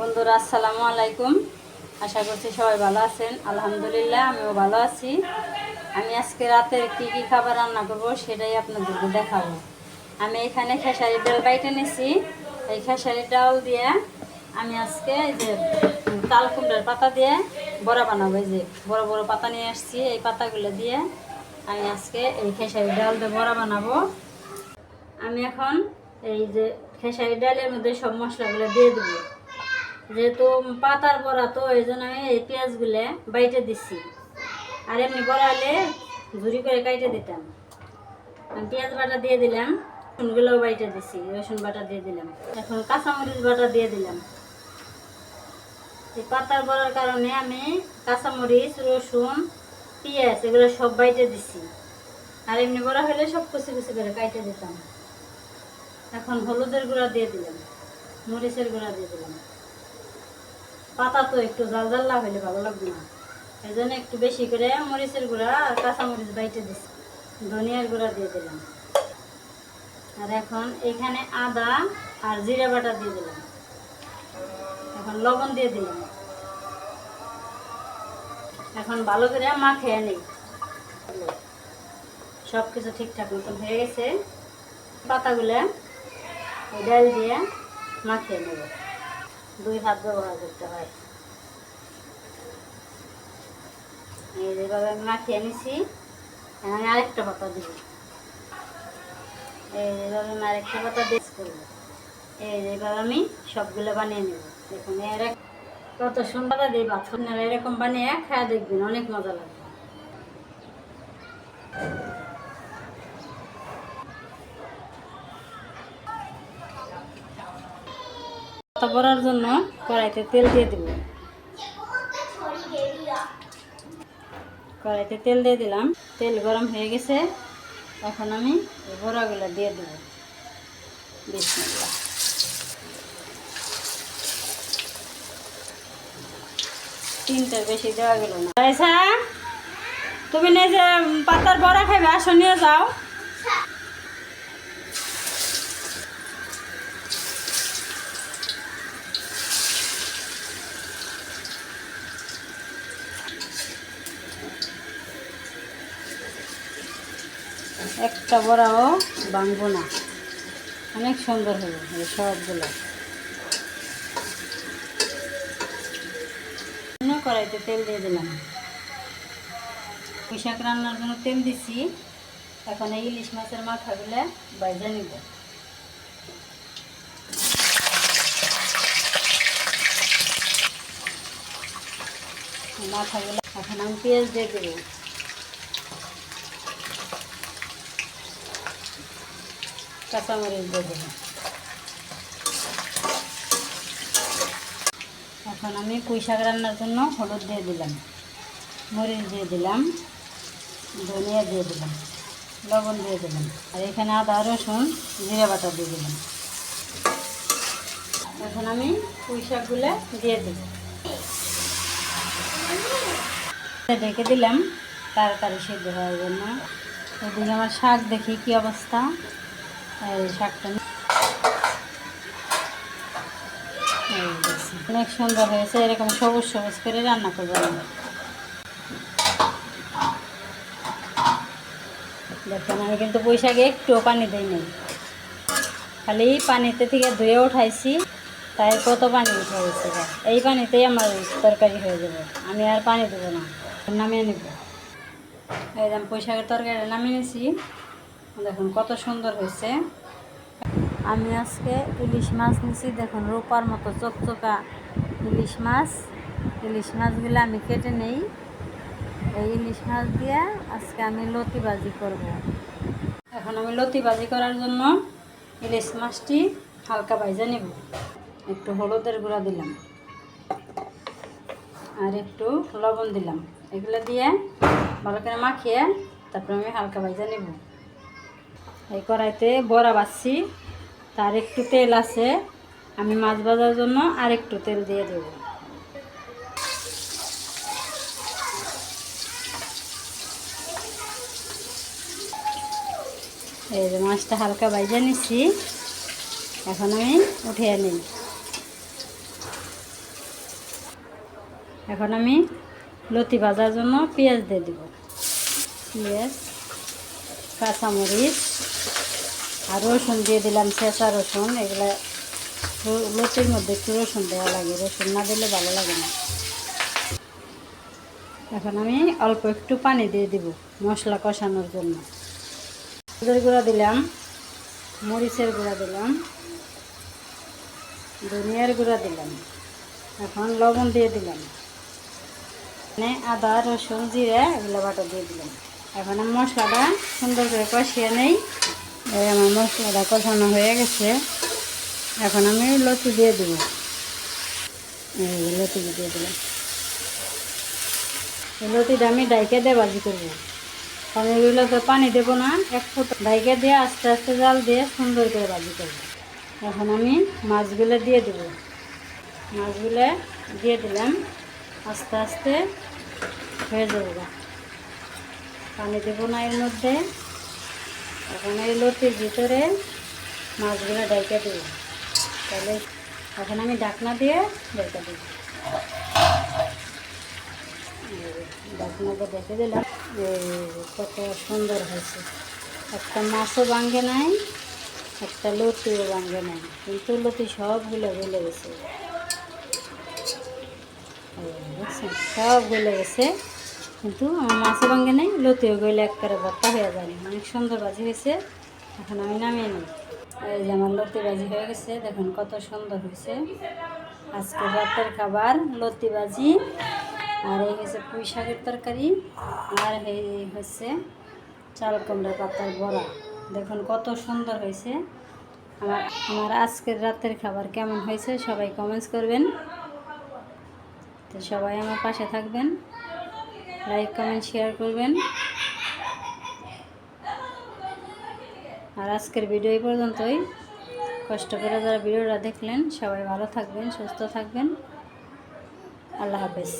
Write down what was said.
বন্ধুরা, আসসালামু আলাইকুম। আশা করছি সবাই ভালো আছেন। আলহামদুলিল্লাহ, আমিও ভালো আছি। আমি আজকে রাতের কি কি খাবার রান্না করব সেটাই আপনাদেরকে দেখাবো। আমি এখানে খেসারি ডাল বাইটে নিছি। এই খেসারি ডাল দিয়ে আমি আজকে এই যে তাল কুমড়ার পাতা দিয়ে বড়া বানাবো। এই যে বড় বড় পাতা নিয়ে আসছি। এই পাতাগুলো দিয়ে আমি আজকে এই খেসারি ডাল দিয়ে বড়া বানাবো। আমি এখন এই যে খেসারি ডালের মধ্যে সব মশলাগুলো দিয়ে দেবো। যেহেতু পাতার বড়া তো এই জন্য আমি এই পেঁয়াজগুলো বাইটে দিচ্ছি আর এমনি বড়া হলে ঝুরি করে কাইটে দিতাম। পেঁয়াজ বাটা দিয়ে দিলাম, রসুনগুলোও বাইটে দিচ্ছি রসুন বাটা দিয়ে দিলাম। এখন কাঁচামরিচ বাটা দিয়ে দিলাম। এই পাতার বড়ার কারণে আমি কাঁচামরিচ, রসুন, পেঁয়াজ এগুলো সব বাইটে দিচ্ছি আর এমনি বড়া হলে সব কুচি কুচি করে কাইটে দিতাম। এখন হলুদের গুঁড়া দিয়ে দিলাম, মরিচের গুঁড়া দিয়ে দিলাম। পাতা তো একটু জাল জাল্লা হলে ভালো লাগবে না। এই জন্য একটু বেশি করে মরিচের গুঁড়া আর কাঁচামরিচ বাইটে দিচ্ছি ধনিয়ার গুঁড়া দিয়ে দিলাম। আর এখন এখানে আদা আর জিরা বাটা দিয়ে দিলাম। এখন লবণ দিয়ে দিলাম। এখন ভালো করে মাখিয়ে নিই। সব কিছু ঠিকঠাক মতন হয়ে গেছে। পাতাগুলো ডাল দিয়ে মাখিয়ে নেব। দুই হাত ব্যবহার করতে হয়। এই যেভাবে আমি মাখিয়ে নিছি, এখন আরেকটা পাতা দিব। এই যেভাবে আমি আরেকটা পাতা বেশ করব। এই যেভাবে আমি সবগুলো বানিয়ে নেব। দেখুন, এর কত সুন্দর ভাত। আপনারা এরকম বানিয়ে খাওয়া দেখবেন, অনেক মজা লাগবে। পাতা বড়ার জন্য কড়াইতে তেল দিয়ে দিব। কড়াইতে তেল দিয়ে দিলাম। তেল গরম হয়ে গেছে। এখন আমি বড়াগুলো দিয়ে দেব। তিনটার বেশি দেওয়া গেল না। তুমি নিজে পাতার বড়া খাইবে, আসো নিয়ে যাও। একটা বড়াও ভাঙবো না। অনেক সুন্দর হবে এই সবগুলো। কড়াইতে তেল দিয়ে দিলাম। পুঁই শাক রান্নার জন্য তেল দিছি। এখন এই ইলিশ মাছের মাথাগুলো বাইজা নিব। মাথাগুলো এখন আমি পেঁয়াজ দিয়ে দেবো। কাঁচামরিচ দিয়ে দেবো। এখন আমি পুঁই শাক রান্নার জন্য হলুদ দিয়ে দিলাম, মরিচ দিয়ে দিলাম, ধনিয়া দিয়ে দিলাম, লবণ দিয়ে দিলাম, আর এখানে আদা, রসুন, জিরে বাটা দিয়ে দিলাম। এখন আমি পুঁই শাকগুলো দিয়ে দেব। ঢেকে দিলাম, তাড়াতাড়ি সেদ্ধ হওয়ার জন্য এদিকে আমার শাক দেখি কি অবস্থা। শাকটা। অনেক সুন্দর হয়েছে, এরকম সবুজ সবুজ করে রান্না করব দেখুন, আমি কিন্তু বৈশাখে একটুও পানি দিই নাই। খালি পানিতে থেকে ধুয়ে উঠাইছি, তাই কত পানি উঠে গেছে। এই পানিতেই আমার তরকারি হয়ে যাবে, আমি আর পানি দেবো না, নামিয়ে নেব। যে আমি তরকারি নামিয়ে নিয়েছি দেখুন কত সুন্দর হয়েছে। আমি আজকে ইলিশ মাছ নিছি দেখুন রূপার মতো চকচকা ইলিশ মাছ। ইলিশ মাছগুলো আমি কেটে নেই। এই ইলিশ মাছ দিয়ে আজকে আমি লতি ভাজি করব। এখন আমি লতি ভাজি করার জন্য ইলিশ মাছটি হালকা ভাজা নেব। একটু হলুদের গুঁড়া দিলাম। আর একটু লবণ দিলাম। এগুলো দিয়ে ভালো করে মাখিয়ে তারপরে আমি হালকা ভাজা নেব। এই কড়াইতে বড়া বাচ্ছি তার একটু তেল আছে, আমি মাছ ভাজার জন্য আর একটু তেল দিয়ে দেব। এই যে মাছটা হালকা বাইজা নিচ্ছি এখন আমি উঠিয়ে নিই। এখন আমি লতি ভাজার জন্য পেঁয়াজ দিয়ে দিব। পেঁয়াজ, কাঁচামরিচ আর রসুন দিয়ে দিলাম চেঁচা রসুন, এগুলা লতির মধ্যে একটু রসুন দেওয়া লাগে। রসুন না দিলে ভালো লাগে না। এখন আমি অল্প একটু পানি দিয়ে দিব মশলা কষানোর জন্য। হলুদের গুঁড়া দিলাম, মরিচের গুঁড়া দিলাম, ধনিয়ার গুঁড়া দিলাম। এখন লবণ দিয়ে দিলাম। মানে আদা, রসুন, জিরা এগুলো বাটা দিয়ে দিলাম। এখন মশলাটা সুন্দর করে কষিয়ে নেই। আমার মশলাটা কষানো হয়ে গেছে। এখন আমি লতি দিয়ে দেব। লতি দিয়ে দিলাম। লতিটা আমি ডাইকে দিয়ে ভাজি করব। কারণ এগুলো তো পানি দেবো না, এক ফুট। ডাইকে দিয়ে আস্তে আস্তে জাল দিয়ে সুন্দর করে ভাজি করব। এখন আমি মাছগুলো দিয়ে দেব। মাছগুলো দিয়ে দিলাম। আস্তে আস্তে হয়ে যাবে। পানি দেবো না এর মধ্যে। এখন এই লতির ভিতরে মাছগুলো ডাইকে দেবো তাহলে এখন আমি ডাকনা দিয়ে ডেকে দেবো ডাকনাটা দেখে দিলাম। কত সুন্দর হয়েছে। একটা মাছও ভাঙ্গে নাই, একটা লতিও ভাঙ্গে নাই। কিন্তু লতি সবগুলো গলে গেছে। সব গলে গেছে। কিন্তু আমার মাছও ভাঙ্গে নাই, লতিও গলে একবারে ভর্তা হয়ে যায় অনেক সুন্দর বাজি হয়েছে, এখন আমি নামিয়ে নিই। এই যে আমার লতি বাজি হয়ে গেছে, দেখুন কত সুন্দর হয়েছে। আজকে রাতের খাবার, লতি বাজি আর এই হচ্ছে পুঁই শাকের তরকারি, আর এই হচ্ছে চাল কুমড়া পাতার বড়া। দেখুন কত সুন্দর হয়েছে। আমার আমার আজকের রাতের খাবার কেমন হয়েছে সবাই কমেন্টস করবেন। তো সবাই আমার পাশে থাকবেন। লাইক কমেন্ট শেয়ার করবেন। আর আজকের ভিডিও এই পর্যন্তই। কষ্ট করে যারা ভিডিওটা দেখলেন, সবাই ভালো থাকবেন, সুস্থ থাকবেন। আল্লাহ হাফেজ।